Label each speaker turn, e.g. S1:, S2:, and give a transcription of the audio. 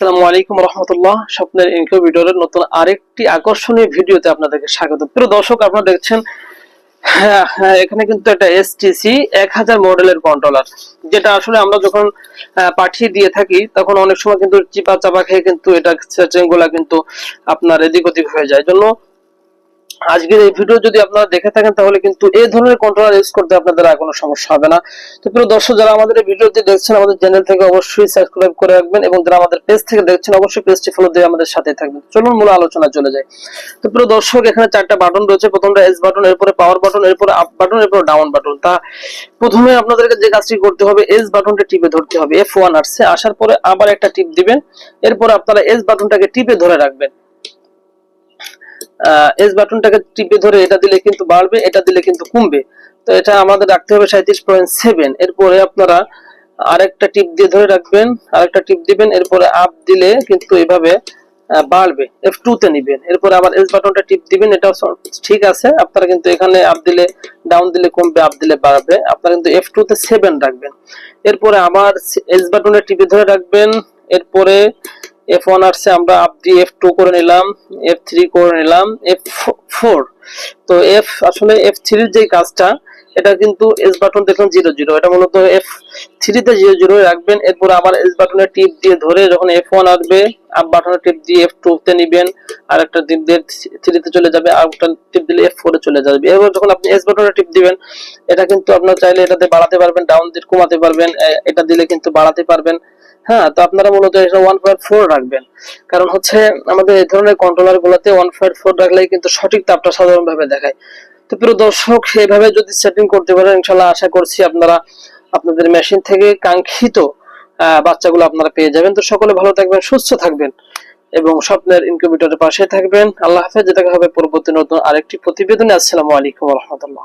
S1: আসসালামু আলাইকুম রহমতুল্লাহ। স্বপ্নের নতুন আরেকটি আকর্ষণীয় ভিডিওতে আপনাদেরকে স্বাগত। প্রিয় দর্শক আপনারা দেখছেন হ্যাঁ, হ্যাঁ, এখানে কিন্তু একটা এসটিসি এক হাজার মডেলের কন্ট্রোলার যেটা আসলে আমরা যখন পাঠিয়ে দিয়ে থাকি তখন অনেক সময় কিন্তু চিপা চাপা খেয়ে কিন্তু এটা কিন্তু আপনার এদিক ওদিক হয়ে যায়। জন্য আজকের এই ভিডিও যদি আপনারা দেখে থাকেন, তাহলে কিন্তু এই ধরনের কন্ট্রোলার ইউজ করতে আপনাদের আর কোনো সমস্যা হবে না। তো প্রিয় দর্শক, যারা আমাদের এই ভিডিওটি দেখছেন, আমাদের চ্যানেল থেকে অবশ্যই সাবস্ক্রাইব করে রাখবেন এবং যারা আমাদের পেজ থেকে দেখছেন, অবশ্যই পেজটি ফলো দিয়ে আমাদের সাথে থাকবেন। চলুন মূল আলোচনা চলে যায় তো প্রিয় দর্শক, এখানে চারটা বাটন রয়েছে। প্রথমটা এস বাটন এরপরে পাওয়ার বাটন এরপরে আপ বাটন এরপরে ডাউন বাটন তা প্রথমে আপনাদেরকে যে কাজটি করতে হবে এস বাটনটা টিপে ধরতে হবে এফ ওয়ান আসছে। আসার পরে আবার একটা টিপ দিবেন। এরপর আপনারা এস বাটনটাকে টিপে ধরে রাখবেন। এস বাটনটাকে টিপে ধরে এটা দিলে কিন্তু বাড়বে, এটা দিলে কিন্তু কমবে। তো এটা আমাদের রাখতে হবে সাঁত্রিশ পয়েন্ট সেভেন। এরপরে আপনারা আরেকটা টিপ দিয়ে ধরে রাখবেন, আরেকটা টিপ দিবেন, এরপরে আপ দিলে কিন্তু এভাবে বাড়বে। এফ তে নিবেন। এরপরে আবার এস বাটনটা টিপ দিবেন, এটাও ঠিক আছে। আপনারা কিন্তু এখানে আপ দিলে ডাউন দিলে কমবে আপ দিলে বাড়বে। আপনারা কিন্তু এফ তে সেভেন রাখবেন। এরপরে আবার এস বাটনে টিপে ধরে রাখবেন। এরপরে এফ ওয়ান আসছে আমরা আপ দিয়ে এফ টু করে নিলাম এফ থ্রি করে নিলাম এফ ফোর তো এফ আসলে এফ থ্রির যে কাজটা, এটা কিন্তু এস বাটন দেখুন জিরো জিরো এটা মূলত এফ থ্রিতে জিরো জিরো রাখবেন, এরপর আবার এস বাটনে টিপ দিয়ে ধরে যখন এফ ওয়ান আসবে আপ বাটনে টিপ দিয়ে এফ টু তে নিবেন আর একটা টিপ দিয়ে থ্রিতে চলে যাবে, আর একটা টিপ দিলে এফ ফোরে চলে যাবে। এরপর যখন আপনি এস বাটনে টিপ দিবেন, এটা কিন্তু আপনার চাইলে এটাতে বাড়াতে পারবেন ডাউন দিয়ে কমাতে পারবেন এটা দিলে কিন্তু বাড়াতে পারবেন। হ্যাঁ তো আপনারা মূলত এটা ওয়ান পয়েন্ট ফোর রাখবেন। কারণ হচ্ছে আমাদের এই ধরনের কন্ট্রোলার গুলোতে ওয়ান পয়েন্ট ফোর রাখলেই কিন্তু সঠিক তাপটা সাধারণভাবে দেখায়। তো প্রিয় দর্শক, এইভাবে যদি সেটিং করতে পারেন, ইনশাল্লাহ আশা করছি আপনারা আপনাদের মেশিন থেকে কাঙ্ক্ষিত বাচ্চাগুলো আপনারা পেয়ে যাবেন। তো সকলে ভালো থাকবেন, সুস্থ থাকবেন এবং স্বপ্নের ইনকিউবেটরের পাশে থাকবেন। আল্লাহ হাফেজ যেটা হবে পরবর্তী নতুন আরেকটি প্রতিবেদনে। আসসালামু আলাইকুম রহমতুল্লাহ।